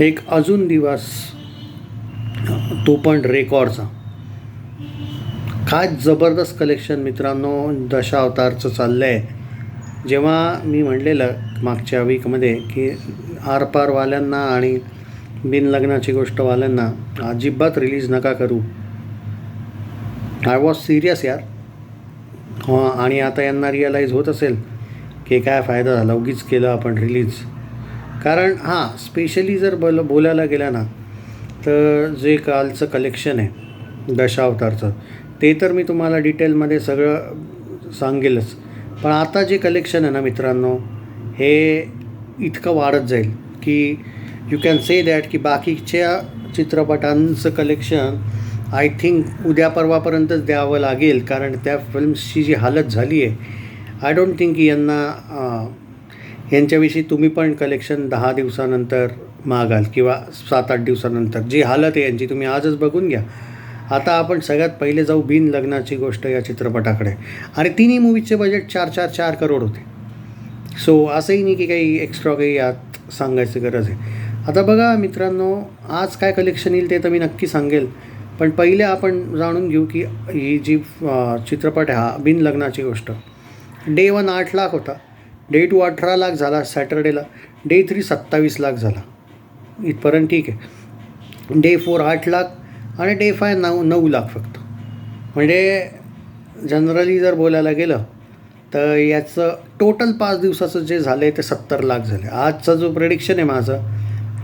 एक अजून दिवस तो पण रेकॉर्डचा. काय जबरदस्त कलेक्शन मित्रांनो दशावतारचं चाललं आहे जेव्हा मी म्हणलेलं मागच्या वीकमध्ये की आरपारवाल्यांना आणि बिनलग्नाची गोष्टवाल्यांना अजिबात रिलीज नका करू. आय वॉज सिरियस यार. हां आणि आता यांना रिअलाईज होत असेल की काय फायदा झाला उगीच केलं आपण रिलीज कारण हां स्पेशली जर बोल बोलायला गेलं ना तर जे कालचं कलेक्शन आहे दशावतारचं ते तर मी तुम्हाला डिटेलमध्ये सगळं सांगेलच. पण आता जे कलेक्शन आहे ना मित्रांनो हे इतकं वाढत जाईल की यू कॅन से दॅट की बाकीच्या चित्रपटांचं कलेक्शन आय थिंक उद्या परवापर्यंतच द्यावं लागेल कारण त्या फिल्म्सची जी हालत झाली आहे आय डोंट थिंक की यांना यांच्याविषयी तुम्ही पण कलेक्शन दहा दिवसानंतर मागाल किंवा सात आठ दिवसानंतर. जी हालत आहे यांची तुम्ही आजच बघून घ्या. आता आपण सगळ्यात पहिले जाऊ बिन लग्नाची गोष्ट या चित्रपटाकडे. आणि तिन्ही मूवीचे बजेट चार चार चार करोड होते. सो असंही नाही की काही एक्स्ट्रा काही यात सांगायची गरज आहे. आता बघा मित्रांनो आज काय कलेक्शन येईल ते तर मी नक्की सांगेल. पण पहिले आपण जाणून घेऊ की ही जी चित्रपट आहे हा बिन लग्नाची गोष्ट. डे वन आठ लाख होता. डे टू अठरा लाख झाला सॅटर्डेला. डे थ्री सत्तावीस लाख झाला. इथपर्यंत ठीक आहे. डे फोर आठ लाख आणि डे फाय नऊ नऊ लाख फक्त. म्हणजे जनरली जर बोलायला गेलं तर याचं टोटल पाच दिवसाचं जे झालं आहे ते सत्तर लाख झाले. आजचा जो प्रेडिक्शन आहे माझं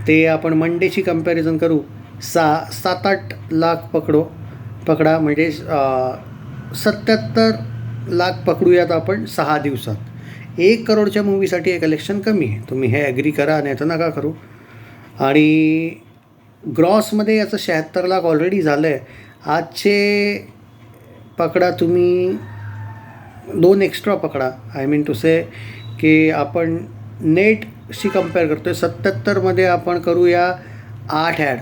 ते आपण मंडेची कंपॅरिझन करू. सा सात आठ लाख पकडो पकडा. म्हणजे सत्याहत्तर लाख पकडूयात आपण सहा दिवसात. एक करोडच्या मूवीसाठी हे कलेक्शन कमी आहे. तुम्ही हे ॲग्री करा नाही तर नका करू. आणि ग्रॉसमध्ये याचं शहात्तर लाख ऑलरेडी झालं आहे आजचे पकडा तुम्ही दोन एक्स्ट्रा पकडा. आय मीन टू से की आपण नेटशी कंपेअर करतो आहे सत्याहत्तरमध्ये आपण करूया आठ ॲड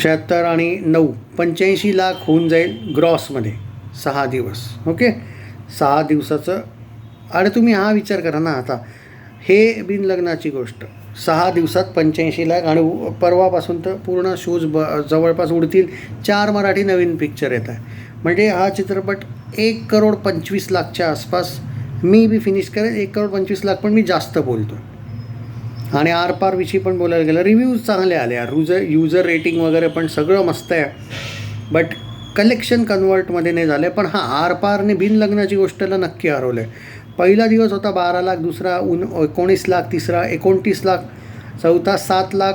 शहात्तर आणि नऊ. पंच्याऐंशी लाख होऊन जाईल ग्रॉसमध्ये. सहा दिवस. ओके? सहा दिवसाचं. आणि तुम्ही हा विचार करा ना आता. हे बिनलग्नाची गोष्ट. सहा दिवसात पंच्याऐंशी लाख आणि परवापासून तर पूर्ण शूज ब जवळपास उडतील. चार मराठी नवीन पिक्चर येत आहे. म्हणजे हा चित्रपट एक करोड पंचवीस लाखच्या आसपास मी बी फिनिश करेल एक करोड पंचवीस लाख पण मी जास्त बोलतो आणि आरपारविषयी पण बोलायला गेलं रिव्ह्यूज चांगले आले यार. रुजर युजर रेटिंग वगैरे पण सगळं मस्त आहे. बट कलेक्शन कन्वर्टमध्ये नाही झालं पण हां आरपारने बिनलग्नाची बिन लग्नाची गोष्टला नक्की हरवलं. आहे पहिला दिवस होता बारा लाख दुसरा उन एकोणीस लाख तिसरा एकोणतीस लाख चौथा सात लाख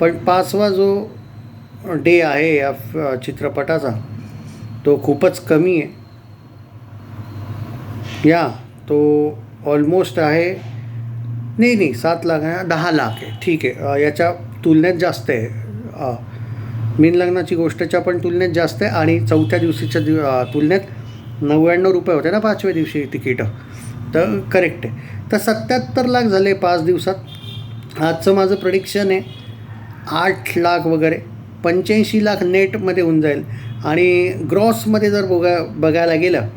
पण पाचवा जो डे आहे या फ- चित्रपटाचा तो खूपच कमी आहे. या तो ऑलमोस्ट आहे नाही नाही सात लाख आहे दहा लाख आहे. ठीक आहे याच्या तुलनेत जास्त आहे. मीन लग्नाची गोष्टच्या पण तुलनेत जास्त आहे आणि चौथ्या दिवशीच्या दिव तुलनेत नव्याण्णव रुपये होते ना पाचव्या दिवशी तिकीटं. तर करेक्ट आहे. तर सत्याहत्तर लाख झाले पाच दिवसात. आजचं माझं प्रडिक्शन आहे आठ लाख वगैरे पंच्याऐंशी लाख नेटमध्ये होऊन जाईल. आणि ग्रॉसमध्ये जर बघा बघायला गेलं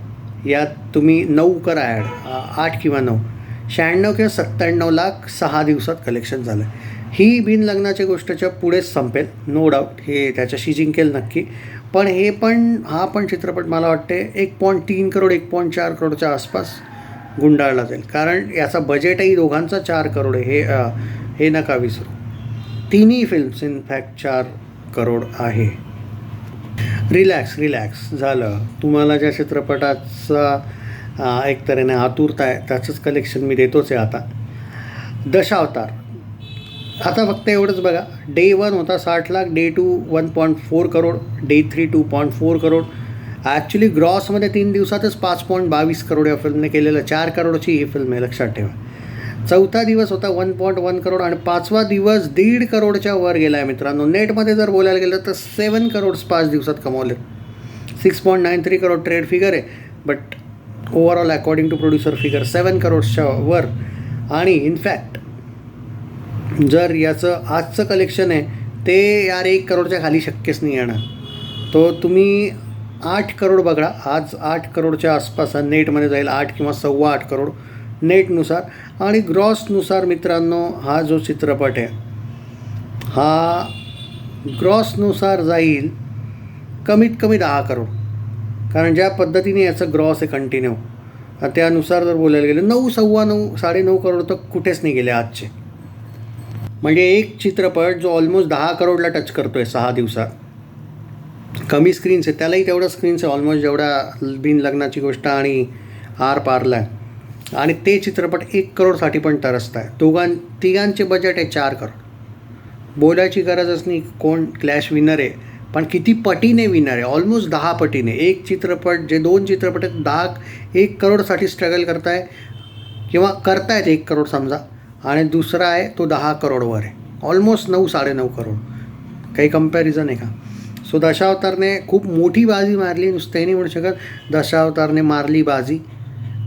यात तुम्ही नऊ करा ॲड आठ किंवा नऊ. शहाण्णव किंवा सत्त्याण्णव लाख सहा दिवसात कलेक्शन झालं. ही बिन लग्नाच्या पुढेच संपेल नो डाऊट हे त्याच्याशी जिंकेल नक्की. पण हे पण हा पण चित्रपट मला वाटते एक पॉईंट तीन करोड एक पॉईंट चार करोडच्या आसपास गुंडाळला जाईल. कारण याचा बजेटही दोघांचा चार करोड आहे. हे हे नका विसरू. तिन्ही फिल्म्स इनफॅक्ट चार करोड आहे. रिलॅक्स रिलॅक्स झालं. तुम्हाला ज्या चित्रपटाचा एक तऱ्हेने आतुरता आहे त्याचंच कलेक्शन मी देतोच आहे आता. दशावतार. आता फक्त एवढंच बघा. डे वन होता साठ lakh day two one point four crore day three two point four crore actually ग्रॉसमध्ये तीन दिवसातच पाच पॉईंट बावीस करोड या फिल्मने केलेलं. चार करोडची ही फिल्म आहे लक्षात ठेवा. चौथा दिवस होता वन पॉईंट वन करोड आणि पाचवा दिवस दीड करोडच्या वर गेला आहे मित्रांनो. नेटमध्ये जर बोलायला गेलं तर सेवन करोड्स पाच दिवसात कमावले. Six point nine three crore trade figure आहे but overall according to producer figure seven करोड्सच्या वर. आणि इनफॅक्ट जर याचं आजचं कलेक्शन आहे ते यार एक करोडच्या खाली शक्यच नाही येणार. तो तुम्ही आठ करोड बघा आज आठ करोडच्या आसपास नेटमध्ये जाईल आठ किंवा सव्वा आठ करोड नेटनुसार आणि ग्रॉसनुसार मित्रांनो हा जो चित्रपट आहे हा ग्रॉसनुसार जाईल कमीत कमी दहा करोड. कारण ज्या पद्धतीने याचं ग्रॉस आहे कंटिन्यू त्यानुसार जर बोलायला गेलं नऊ सव्वा नऊ साडेनऊ करोड तर कुठेच नाही गेले आजचे. म्हणजे एक चित्रपट जो ऑलमोस्ट दहा करोडला टच करतो आहे सहा दिवसात. कमी स्क्रीन्स आहे त्यालाही तेवढं स्क्रीन्स आहे. ऑलमोस्ट जेवढा बिन लग्नाची गोष्ट आणि आर पारला आहे. आणि ते चित्रपट एक करोडसाठी पण तरसत आहे. दोघां तिघांचे बजेट आहे चार करोड. बोलायची गरजच नाही कोण क्लॅश विनर आहे. पण किती पटीने विनर आहे. ऑलमोस्ट दहा पटीने. एक चित्रपट जे दोन चित्रपट आहेत दहा एक करोडसाठी स्ट्रगल करताय किंवा करतायत एक करोड समजा. आणि दुसरा आहे तो दहा करोडवर आहे. ऑलमोस्ट नऊ साडेनऊ करोड. काही कंपॅरिझन आहे का? सो दशावतारने खूप मोठी बाजी मारली नुसते नाही म्हणू शकत. दशावतारने मारली बाजी.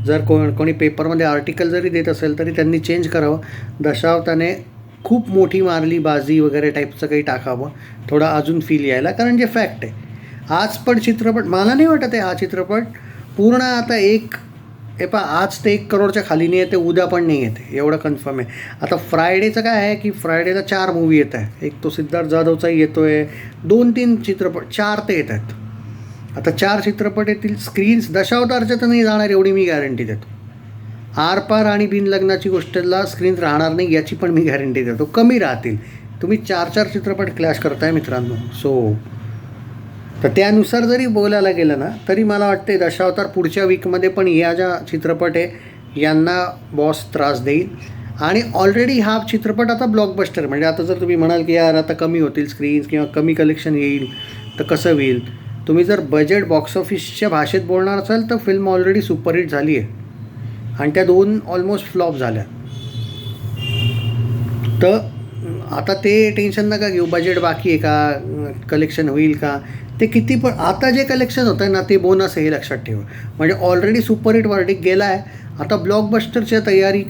जर कोण कोणी पेपरमध्ये आर्टिकल जरी देत असेल तरी त्यांनी चेंज करावं. दशावताने खूप मोठी मारली बाजी वगैरे टाईपचं काही टाकावं. थोडा अजून फील यायला कारण जे फॅक्ट आहे. आज पण चित्रपट मला नाही वाटत आहे हा चित्रपट पूर्ण आता एक हे पा आज ते एक करोडच्या खाली नाही येते उद्या पण नाही येते एवढं कन्फर्म आहे. आता फ्रायडेचं काय आहे की फ्रायडेला चार मूवी येत आहे एक तो सिद्धार्थ जाधवचाही येतो आहे दोन तीन चित्रपट चार ते येत आहेत. आता चार चित्रपट येतील स्क्रीन्स दशावतारच्या तर नाही जाणार एवढी मी गॅरंटी देतो. आरपार आणि बिनलग्नाची गोष्टला स्क्रीन राहणार नाही याची पण मी गॅरंटी देतो. कमी राहतील. तुम्ही चार चार चित्रपट क्लॅश करताय मित्रांनो. सो तर त्यानुसार जरी बोलायला गेलं ना तरी मला वाटते दशावतार पुढच्या वीकमध्ये पण या ज्या चित्रपट आहे यांना बॉस त्रास देईल. आणि ऑलरेडी हा चित्रपट आता ब्लॉकबस्टर म्हणजे आता जर तुम्ही म्हणाल की यार आता कमी होतील स्क्रीन्स किंवा कमी कलेक्शन येईल तर कसं होईल? तुम्ही जर बजेट बॉक्स ऑफिसच्या भाषेत बोलणार असाल तर फिल्म ऑलरेडी सुपरहिट झाली आहे. आणि त्या दोन ऑलमोस्ट फ्लॉप झाल्या. तर आता ते टेन्शन नका घेऊ. बजेट बाकी आहे का? कलेक्शन होईल का? ते किती पण आता जे कलेक्शन होतं आहे ना ते बोनस हे लक्षात ठेवा. म्हणजे ऑलरेडी सुपरहिट वर्डिक गेला आहे आता ब्लॉकबस्टरच्या तयारी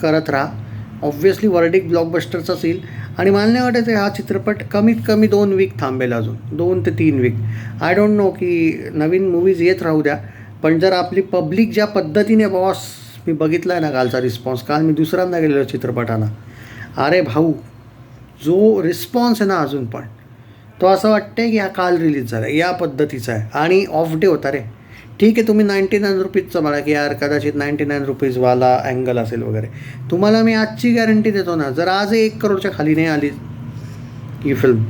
करत राहा. ऑब्व्हियसली वर्डिक ब्लॉकबस्टरचाच येईल आणि मला वाटायचं आहे हा चित्रपट कमीत कमी दोन वीक थांबेल अजून. दोन ते तीन वीक आय डोंट नो की नवीन मूवीज येत राहू द्या. पण जर आपली पब्लिक ज्या पद्धतीने बॉस मी बघितला आहे ना कालचा रिस्पॉन्स काल मी दुसऱ्यांदा गेलेलो चित्रपटाला. अरे भाऊ जो रिस्पॉन्स आहे ना अजून पण. तो असं वाटतंय की हा काल रिलीज झाला या पद्धतीचा आहे. आणि ऑफ डे होता रे. ठीक आहे तुम्ही नाईंटी नाईन रुपीजचं म्हणा की यार कदाचित नाईंटी नाईन रुपीजवाला अँगल असेल वगैरे. तुम्हाला मी आजची गॅरंटी देतो ना जर आज एक करोडच्या खाली नाही आली ही फिल्म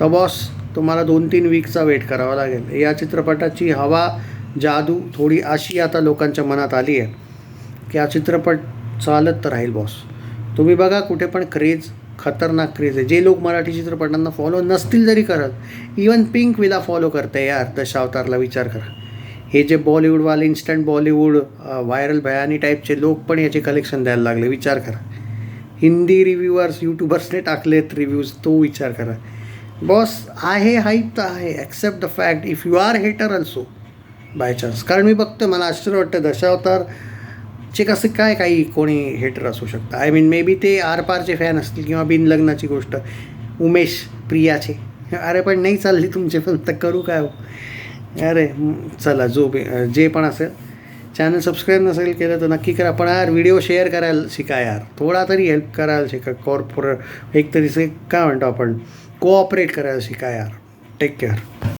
तर बॉस तुम्हाला दोन तीन वीकचा वेट करावा लागेल. या चित्रपटाची हवा जादू थोडी अशी आता लोकांच्या मनात आली आहे. की हा चित्रपट चालत तर राहील बॉस तुम्ही बघा कुठे पण क्रेज खतरनाक क्रेज आहे. जे लोक मराठी चित्रपटांना फॉलो नसतील जरी करत इवन पिंक विला फॉलो करते यार दशावतारला विचार करा. हे जे बॉलिवूडवाले इन्स्टंट बॉलिवूड व्हायरल भयानी टाईपचे लोक पण याचे कलेक्शन द्यायला लागले. विचार करा. हिंदी रिव्ह्युअर्स यूट्यूबर्सने टाकलेत रिव्ह्यूज तो विचार करा. बॉस आहे हाईप तर आहे. Accept the fact if you are hater also by chance कारण मी बघतो मला आश्चर्य वाटतं दशावतार चे कसं काय काही कोणी हेटर असू शकतं. आय मीन मे बी ते आरपारचे फॅन असतील किंवा बिन लग्नाची गोष्ट. उमेश प्रियाचे. अरे पण नाही चालली तुमचे पण तर करू काय हो? अरे चला जो बी जे पण असेल. चॅनल सबस्क्राईब नसेल केलं तर नक्की करा. पण यार व्हिडिओ शेअर करायला शिका यार. थोडा तरी हेल्प करायला शिका. कॉर्पोरेट एक तरी से काय म्हणतो आपण? कोऑपरेट करायला शिका यार. Take care